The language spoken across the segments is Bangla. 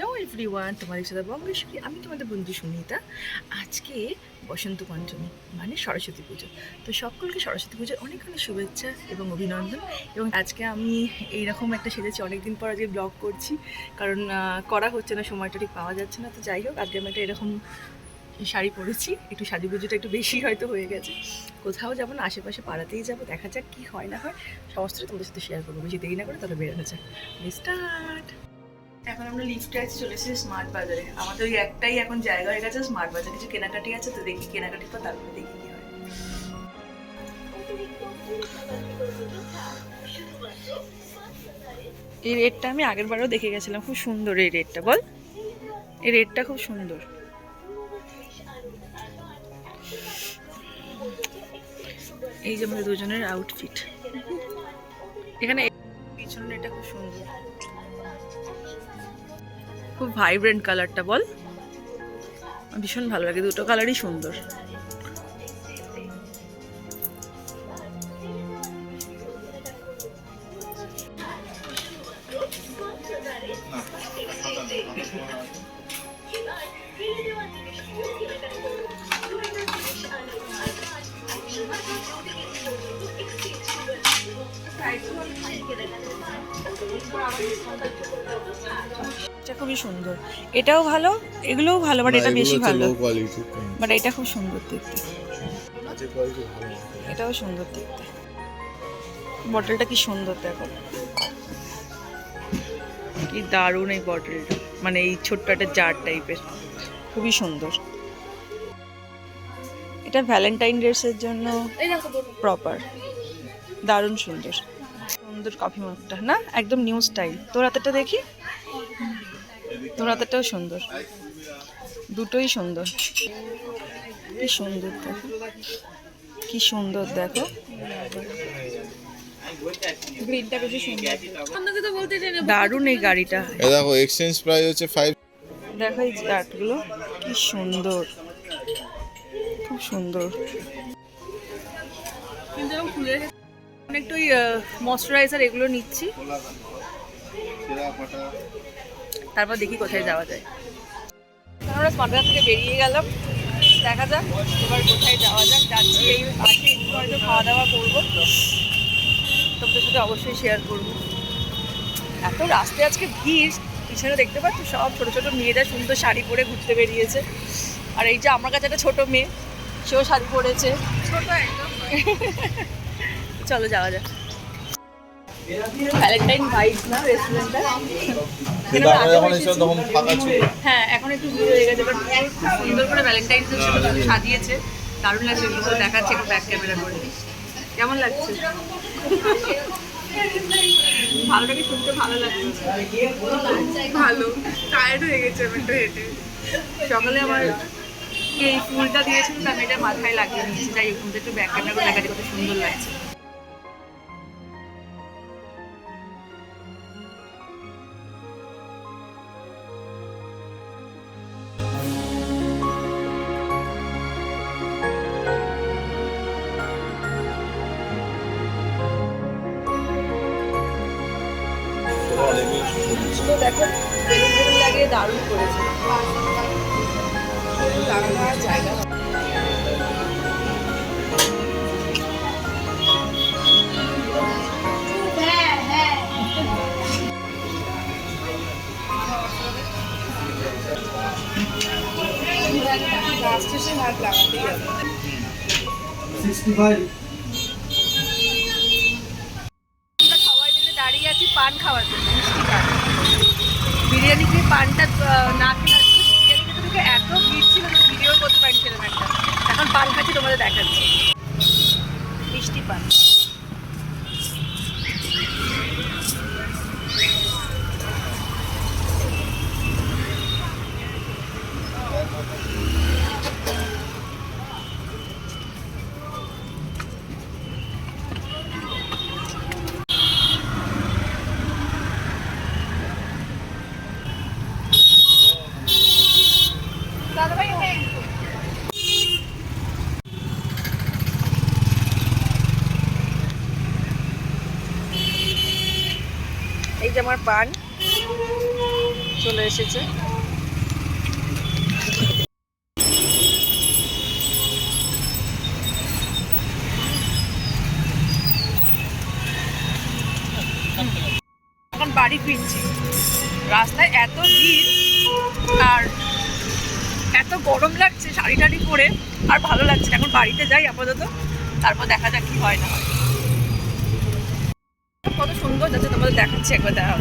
হ্যালো এভরিওয়ান, তোমাদের সাথে বঙ্গেশ্বরী। আমি তোমাদের বন্ধু সুমিতা আজকে বসন্ত পঞ্চমী মানে সরস্বতী পুজো। তো সকলকে সরস্বতী পুজোর অনেক অনেক শুভেচ্ছা এবং অভিনন্দন। এবং আজকে আমি এইরকম একটা সেজেছি, অনেকদিন পর আজকে ব্লগ করছি। কারণ করা হচ্ছে না, সময়টা ঠিক পাওয়া যাচ্ছে না। তো যাই হোক, আজকে আমি একটা এরকম শাড়ি পরেছি। একটু পুজোটা একটু বেশি হয়তো হয়ে গেছে। কোথাও যাব না, আশেপাশে পাড়াতেই যাব। দেখা যাক কী হয় না হয়। সমস্তটা তোমাদের সাথে শেয়ার করব। বেশি দেরি না করে তাহলে বেরোনো যাক। স্টার্ট এখন আমরা লিফটে আছি চলে এসেছি স্মার্ট বাজারে আমাদের ওই একটাই এখন জায়গা হয়ে গেছে স্মার্ট বাজার কিছু কেনাকাটি আছে তো দেখি কেনাকাটি পর তারপরে দেখি কি হয়। এই রেটটা আমি আগের বারও দেখে গেছিলাম খুব সুন্দর এই রেটটা বল। এই রেটটা খুব সুন্দর। এই যে আমাদের দুজনের আউটফিট এখানে পিছনের এটা খুব সুন্দর। খুব ভাইব্রেন্ট কালারটা বল। ভীষণ ভালো লাগে দুটো কালারই সুন্দর। খুবই সুন্দর। এটাও ভালো এগুলোও ভালো বাট এটা বেশি ভালো। বাট এটা খুব সুন্দর দেখতে। এটাও সুন্দর দেখতে। বটলটা কি সুন্দর দেখো। কি দারুণ এই বটলটা মানে এই ছোট্ট একটা জার টাইপের খুবই সুন্দর। এটা ভ্যালেন্টাইন ডেসের জন্য প্রপার দারুণ সুন্দর। সুন্দর কফি মগটা না? একদম নিউ স্টাইল তোর হাতেরটা দেখি। তোর হাতেরটাও সুন্দর। দুটোই সুন্দর। কি সুন্দর দেখো কি সুন্দর দেখো। দারুণ এই গাড়িটা। দেখো এক্সচেঞ্জ প্রাইস হচ্ছে ফাইভ দেখো এই আর্টগুলো কি সুন্দর। খুব সুন্দর। কিন্তু এরকম খুলে ময়শ্চারাইজার এগুলো নিচ্ছি। তারপর দেখি কোথায় যাওয়া যায়। আমরা স্মার্ট থেকে বেরিয়ে গেলাম। দেখা যাক এবার কোথায় যাওয়া যাক। যাচ্ছি এই পাশে একটু হয়তো খাওয়া দাওয়া করব। তোমাদের সাথে অবশ্যই শেয়ার করব। এত রাস্তায় আজকে ভিড়। পিছনে দেখতে পাচ্ছ সব ছোটো ছোটো মেয়েরা সুন্দর শাড়ি পরে ঘুরতে বেরিয়েছে। আর এই যে আমার কাছে একটা ছোটো মেয়ে সেও শাড়ি পরেছে। ছোট একদম। চলো যাওয়া যাক। ভ্যালেন্টাইন না রেস্টুরেন্টটা হ্যাঁ এখন একটু ভিড় হয়ে গেছে বাট খুব সুন্দর করে সাজিয়েছে। দারুণ লাগছে এগুলো দেখাচ্ছে একটু ব্যাক ক্যামেরা করে কেমন লাগছে? ভালোটাকে শুনতে ভালো লাগছে। ভালো। টায়ার্ড হয়ে গেছে আমি একটু হেঁটে। সকালে আমার এই ফুলটা দিয়েছিল আমি এটা মাথায় লাগিয়ে নিয়েছি। যাই হোক একটু ব্যাক ক্যামেরা করে দেখাচ্ছে কত সুন্দর লাগছে। তো দেখো বেলুন বেলুন লাগিয়ে দারুণ করেছে। জায়গা লাস্টে হাত লাগাতেই যাবে আমরা সবাই মিলে দাঁড়িয়ে আছি পান খাওয়ার জন্য। বিরিয়ানি খেয়ে পানটা না আজকে বিরিয়ানি এত ভিড় ছিল ভিডিও করতে পারি সেরকম একটা। এখন পান খাচ্ছি তোমাদের দেখাচ্ছি। মিষ্টি পান। পান চলে এসেছে। এখন বাড়ি ফিরছি। রাস্তায় এত ভিড় আর এত গরম লাগছে শাড়ি টাড়ি পরে, আর ভালো লাগছে এখন বাড়িতে যাই আপাতত, তারপর দেখা যাক কি হয় না হয়। সুন্দর যাচ্ছে তোমাদের দেখাচ্ছি একবার দেখাও।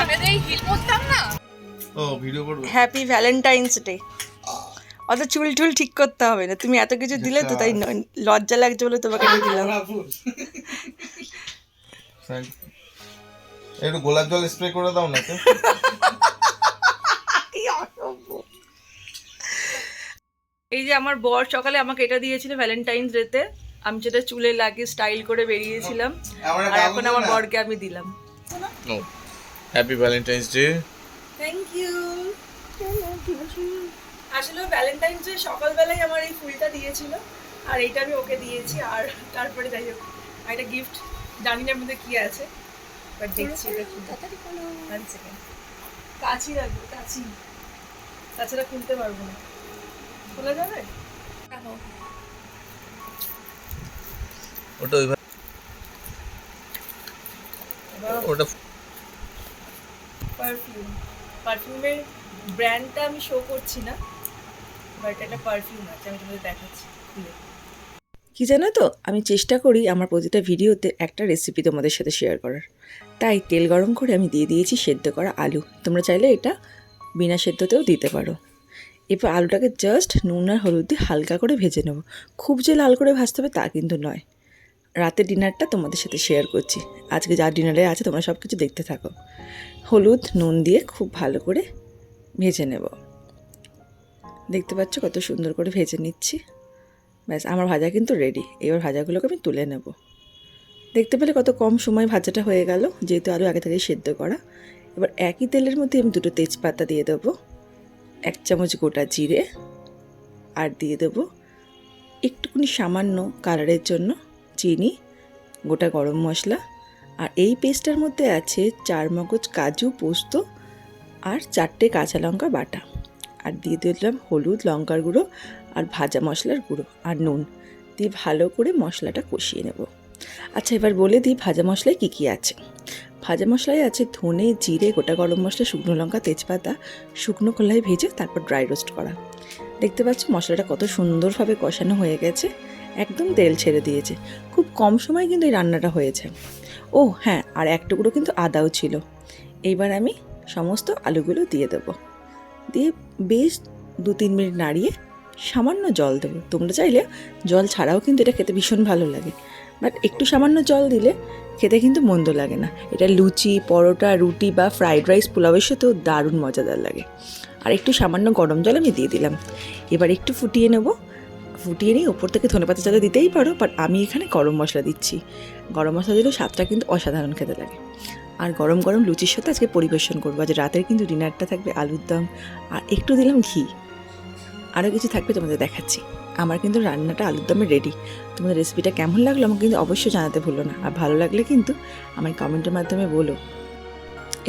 আমি তো এই হিল পরতাম না? ও ভিডিও করবে। Happy Valentine's day. অত চুল টুল ঠিক করতে হবে না। তুমি এত কিছু দিলে তো তাই ন- লজ্জা লাগছে বলে তোমাকে আমি দিলাম। একটু গোলাপ জল স্প্রে করে দাও না তো। এই যে আমার বর সকালে আমাকে এটা দিয়েছিল ভ্যালেন্টাইন্স ডেতে। আমি যেটা চুলে লাগিয়ে স্টাইল করে বেরিয়েছিলাম আর এখন আমার বরকে আমি দিলাম। No happy Valentine's day thank you আসলে ভ্যালেন্টাইন্স ডে সকালবেলায় আমার এই ফুলটা দিয়েছিল আর এইটা আমি ওকে দিয়েছি আর তারপরে যাই হোক আর একটা গিফট জানি না মধ্যে কি আছে বাট দেখছি এটা কি। One second. কাছি রাখব কাছি তাছাড়া খুলতে পারব না। খোলা যাবে? ওটা ওই ওটা পারফিউম পারফিউমের ব্র্যান্ডটা আমি শো করছি না বাট একটা পারফিউম আছে আমি তোমাদের দেখাচ্ছি খুলে। কি জানো তো? আমি চেষ্টা করি আমার প্রতিটা ভিডিওতে একটা রেসিপি তোমাদের সাথে শেয়ার করার। তাই তেল গরম করে আমি দিয়ে দিয়েছি সেদ্ধ করা আলু। তোমরা চাইলে এটা বিনা সেদ্ধতেও দিতে পারো। এরপর আলুটাকে জাস্ট নুন আর হলুদ দিয়ে হালকা করে ভেজে নেব। খুব যে লাল করে ভাজতে হবে তা কিন্তু নয়। রাতের ডিনারটা তোমাদের সাথে শেয়ার করছি। আজকে যা ডিনারে আছে তোমরা সব কিছু দেখতে থাকো। হলুদ, নুন দিয়ে খুব ভালো করে ভেজে নেব। দেখতে পাচ্ছ কত সুন্দর করে ভেজে নিচ্ছি। ব্যাস, আমার ভাজা কিন্তু রেডি এবার ভাজাগুলোকে আমি তুলে নেব। দেখতে পেলে কত কম সময় ভাজাটা হয়ে গেল, যেহেতু আরও আগে থেকে সেদ্ধ করা। এবার একই তেলের মধ্যে আমি দুটো তেজপাতা দিয়ে দেবো। এক চামচ গোটা জিরে। আর দিয়ে দেবো একটুখানি সামান্য কালারের জন্য চিনি, গোটা গরম মশলা আর এই পেস্টটার মধ্যে আছে চার মগজ কাজু পোস্ত আর চারটে কাঁচা লঙ্কা বাটা। আর দিয়ে দিলাম হলুদ লঙ্কার গুঁড়ো আর ভাজা মশলার গুঁড়ো আর নুন। দিয়ে ভালো করে মশলাটা কষিয়ে নেব। আচ্ছা এবার বলে দিই ভাজা মশলায় কী কী আছে। ভাজা মশলায় আছে ধনে, জিরে, গোটা গরম মশলা, শুকনো লঙ্কা, তেজপাতা, শুকনো কলায় ভেজে তারপর ড্রাই রোস্ট করা। দেখতে পাচ্ছ মশলাটা কত সুন্দরভাবে কষানো হয়ে গেছে। একদম তেল ছেড়ে দিয়েছে। খুব কম সময় কিন্তু এই রান্নাটা হয়েছে। ও হ্যাঁ আর এক টুকরো কিন্তু আদাও ছিল। এইবার আমি সমস্ত আলুগুলো দিয়ে দেব। দিয়ে বেশ দু তিন মিনিট নাড়িয়ে সামান্য জল দেবো। তোমরা চাইলে জল ছাড়াও কিন্তু এটা খেতে ভীষণ ভালো লাগে। বাট একটু সামান্য জল দিলে খেতে কিন্তু মন্দ লাগে না। এটা লুচি, পরোটা, রুটি বা ফ্রাইড রাইস পোলাওয়ের সাথেও দারুণ মজাদার লাগে। আর একটু সামান্য গরম জল আমি দিয়ে দিলাম। এবার একটু ফুটিয়ে নেব। ফুটিয়ে নিয়ে ওপর থেকে ধনেপাতা চালে দিতেই পারো বাট আমি এখানে গরম মশলা দিচ্ছি। গরম মশলা দিলেও স্বাদটা কিন্তু অসাধারণ খেতে লাগে। আর গরম গরম লুচির সাথে আজকে পরিবেশন করব। আজ রাতের কিন্তু ডিনারটা থাকবে আলুর দম আর একটু দিলাম ঘি। আরও কিছু থাকবে তোমাদের দেখাচ্ছি। আমার কিন্তু রান্নাটা আলুর দমে রেডি তোমাদের রেসিপিটা কেমন লাগল আমাকে কিন্তু অবশ্যই জানাতে ভুলো না। আর ভালো লাগলে কিন্তু আমার কমেন্টের মাধ্যমে বলো।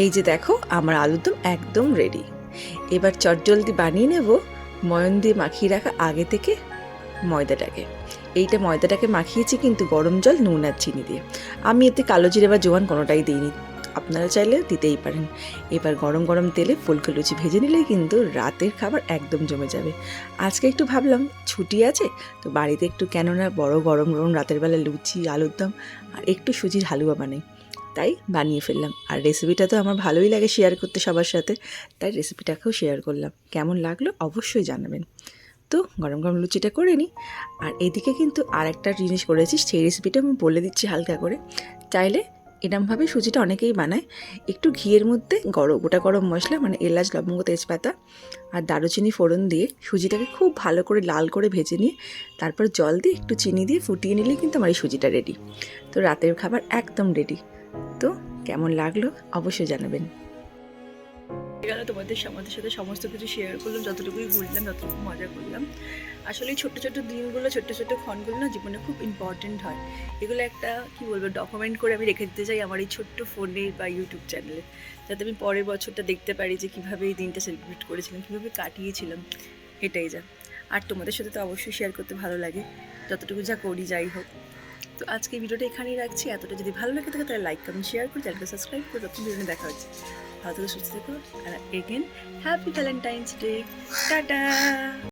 এই যে দেখো, আমার আলুর দম একদম রেডি এবার চটজলদি বানিয়ে নেব ময়ন দিয়ে মাখিয়ে রাখা আগে থেকে ময়দাটাকে। এইটা ময়দাটাকে মাখিয়েছি কিন্তু গরম জল, নুন আর চিনি দিয়ে। আমি এতে কালো জিরে বা জোয়ান কোনোটাই দিইনি। আপনারা চাইলে দিতেই পারেন। এবার গরম গরম তেলে ফুলকো লুচি ভেজে নিলেই কিন্তু রাতের খাবার একদম জমে যাবে। আজকে একটু ভাবলাম, ছুটি আছে, তো বাড়িতে একটু কেননা বড় গরম গরম রাতের বেলা লুচি, আলুর দম আর একটু সুজির হালুয়া বানাই। তাই বানিয়ে ফেললাম। আর রেসিপিটা তো আমার ভালোই লাগে শেয়ার করতে সবার সাথে, তাই রেসিপিটাকেও শেয়ার করলাম। কেমন লাগল অবশ্যই জানাবেন। তো গরম গরম লুচিটা করে নিই আর এদিকে কিন্তু আর একটা জিনিস করেছি, সেই রেসিপিটা আমি বলে দিচ্ছি হালকা করে। চাইলে এরমভাবে সুজিটা অনেকেই বানায়। একটু ঘিয়ের মধ্যে গরম, গোটা গরম মশলা মানে এলাচ, লবঙ্গ, তেজপাতা আর দারুচিনি ফোড়ন দিয়ে সুজিটাকে খুব ভালো করে লাল করে ভেজে নিয়ে তারপর জল দিয়ে একটু চিনি দিয়ে ফুটিয়ে নিলেই কিন্তু আমার এই সুজিটা রেডি তো রাতের খাবার একদম রেডি তো কেমন লাগল অবশ্যই জানাবেন। গেল, তোমাদের আমাদের সাথে সমস্ত কিছু শেয়ার করলাম, যতটুকুই ঘুরলাম, যতটুকু মজা করলাম। আসলে এই ছোট্ট ছোট্ট দিনগুলো, ছোট্ট ছোট্ট ক্ষণগুলো না জীবনে খুব ইম্পর্টেন্ট হয়। এগুলো একটা, কি বলব ডকুমেন্ট করে আমি রেখে দিতে চাই আমার এই ছোট্ট ফোনে বা ইউটিউব চ্যানেলে যাতে আমি পরের বছরটা দেখতে পারি যে কীভাবে এই দিনটা সেলিব্রেট করেছিলাম, কীভাবে কাটিয়েছিলাম। এটাই যা। আর তোমাদের সাথে তো অবশ্যই শেয়ার করতে ভালো লাগে। যতটুকু যা করি, যাই হোক। তো আজকে ভিডিওটা এখানেই রাখছি। এতটা যদি ভালো লাগে থাকে, তাহলে লাইক কমেন্ট শেয়ার করে চ্যানেলকে সাবস্ক্রাইব করে নতুন ভিডিও দেখা হচ্ছে। ভালো থেকে সুস্থ থেকো আর again happy Valentine's day tata!